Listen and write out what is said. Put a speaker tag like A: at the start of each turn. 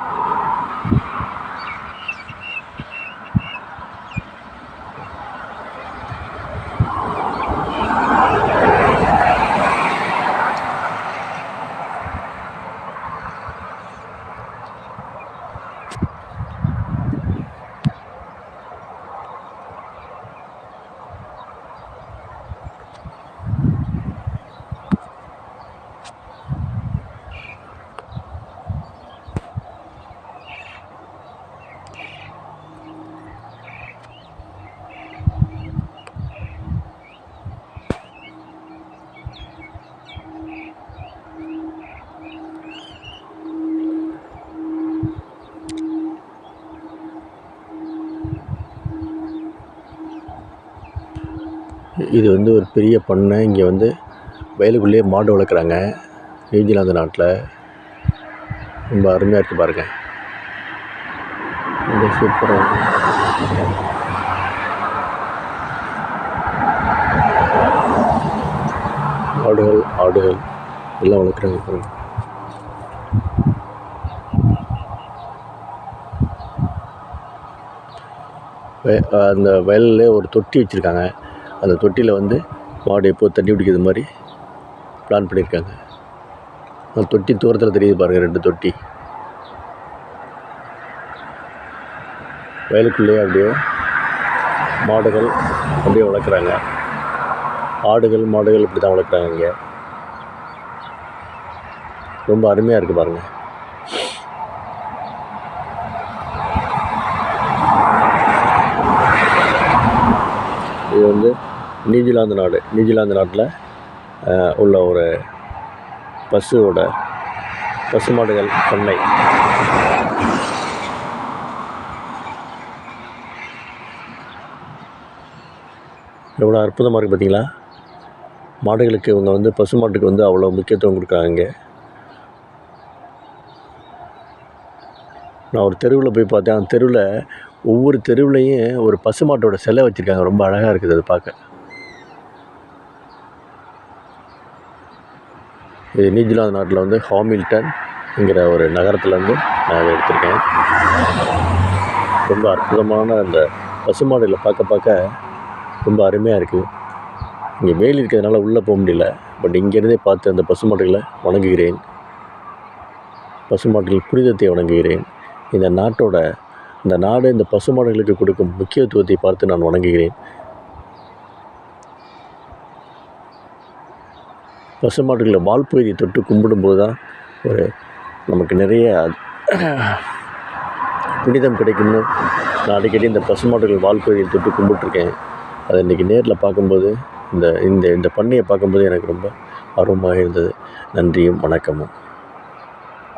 A: you இது வந்து ஒரு பெரிய பண்ணை. இங்கே வந்து வயலுக்குள்ளேயே மாடு வளர்க்குறாங்க. நியூசிலாந்து நாட்டில். ரொம்ப அருமையாக இருக்குது பாருங்கள் ரொம்ப சூப்பராக ஆடுகள் ஆடுகள் எல்லாம் வளர்க்குறாங்க பாருங்கள் வய அந்த வயல்லே ஒரு தொட்டி வச்சுருக்காங்க. அந்த தொட்டியில் வந்து மாடு எப்போ தண்ணி பிடிக்கிறது மாதிரி பிளான் பண்ணியிருக்காங்க. அந்த தொட்டி தூரத்தில் தெரியுது பாருங்கள் ரெண்டு தொட்டி. வயலுக்குள்ளேயே அப்படியே மாடுகள் அப்படியே வளர்க்குறாங்க. ஆடுகள் மாடுகள் இப்படி தான் வளர்க்குறாங்க இங்கே. ரொம்ப அருமையாக இருக்குது பாருங்கள் இது வந்து நியூசிலாந்து நாடு நியூசிலாந்து நாட்டில் உள்ள ஒரு பசுவோட பசு மாடுகள் பண்ணை. எவ்வளோ அற்புதமாக இருக்குது பார்த்தீங்களா மாடுகளுக்கு இவங்க வந்து பசு மாட்டுக்கு வந்து அவ்வளோ முக்கியத்துவம் கொடுக்குறாங்க நான் ஒரு தெருவில் போய் பார்த்தேன். அந்த தெருவில் ஒவ்வொரு தெருவுலேயும் ஒரு பசு மாட்டோட சிலை வச்சுருக்காங்க. ரொம்ப அழகாக இருக்குது அது பார்க்க. இது நியூசிலாந்து நாட்டில் வந்து ஹாமில்டன்ங்கிற ஒரு நகரத்துலேருந்து நான் எடுத்திருக்கேன். ரொம்ப அற்புதமான அந்த பசு மாடுகளை பார்க்க பார்க்க ரொம்ப அருமையாக இருக்குது இங்கே வெயில் இருக்கிறதுனால உள்ளே போக முடியல. பட் இங்கேருந்தே பார்த்து அந்த பசு மாடுகளை வணங்குகிறேன். பசு மாடுகள் புனிதத்தை வணங்குகிறேன். இந்த நாட்டோட இந்த நாடு இந்த பசு மாடுகளுக்கு கொடுக்கும் முக்கியத்துவத்தை பார்த்து நான் வணங்குகிறேன். பசு மாடுகளை வால்பகுதியை தொட்டு கும்பிடும்போது தான் ஒரு நமக்கு நிறைய புனிதம் கிடைக்கும்னு நான் அடிக்கடி இந்த பசுமாடுகள் வால்பகுதியை தொட்டு கும்பிட்டுருக்கேன். அதை இன்றைக்கி நேரில் பார்க்கும்போது இந்த இந்த இந்த பண்ணையை பார்க்கும்போது எனக்கு ரொம்ப ஆர்வமாக இருந்தது. நன்றியும் வணக்கமும்.